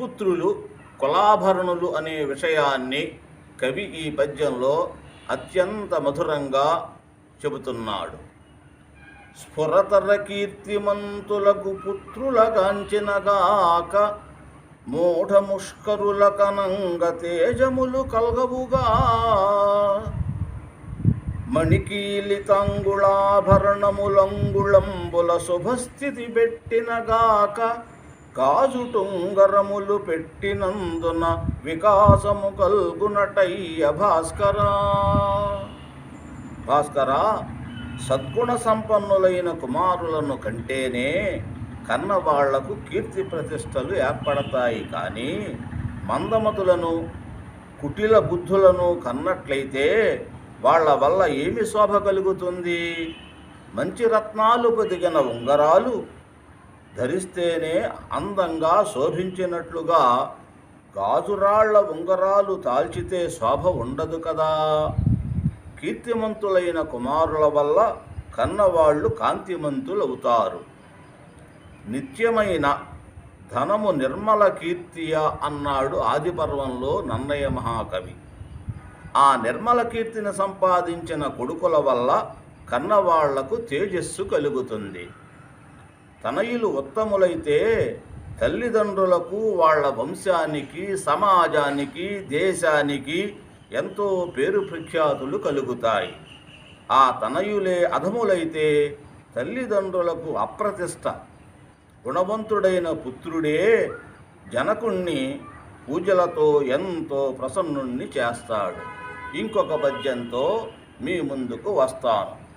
సుపుత్రులు కులాభరణులు అనే విషయాన్ని కవి ఈ పద్యంలో అత్యంత మధురంగా చెబుతున్నాడు. స్ఫురతర కీర్తిమంతులకు పుత్రులగాంచినగాక మూఢముష్కరుల కనంగ తేజములు కల్గవుగా. మణికీలితంగుళాభరణములంగుళంబుల శుభస్థితి పెట్టినగాక కాజుటుంగరములు పెట్టినందున వికాసము కల్గునటయ్య భాస్కరా. భాస్కరా సద్గుణ సంపన్నులైన కుమారులను కంటేనే కన్నవాళ్ళకు కీర్తి ప్రతిష్టలు ఏర్పడతాయి. కానీ మందమతులను కుటిల బుద్ధులను కన్నట్లయితే వాళ్ళ వల్ల ఏమి శోభ కలుగుతుంది? మంచి రత్నాలు పొదిగిన ఉంగరాలు ధరిస్తేనే అందంగా శోభించినట్లుగా గాజురాళ్ళ ఉంగరాలు తాల్చితే శోభ ఉండదు కదా. కీర్తిమంతులైన కుమారుల వల్ల కన్నవాళ్ళు కాంతిమంతులవుతారు. నిత్యమైన ధనము నిర్మల కీర్తియ అన్నాడు ఆదిపర్వంలో నన్నయ్య మహాకవి. ఆ నిర్మల కీర్తిని సంపాదించిన కొడుకుల వల్ల కన్నవాళ్ళకు తేజస్సు కలుగుతుంది. తనయులు ఉత్తములైతే తల్లిదండ్రులకు వాళ్ళ వంశానికి సమాజానికి దేశానికి ఎంతో పేరు ప్రఖ్యాతులు కలుగుతాయి. ఆ తనయులే అధములైతే తల్లిదండ్రులకు అప్రతిష్ట. గుణవంతుడైన పుత్రుడే జనకుణ్ణి పూజలతో ఎంతో ప్రసన్నుణ్ణి చేస్తాడు. ఇంకొక పద్యంతో మీ ముందుకు వస్తాను.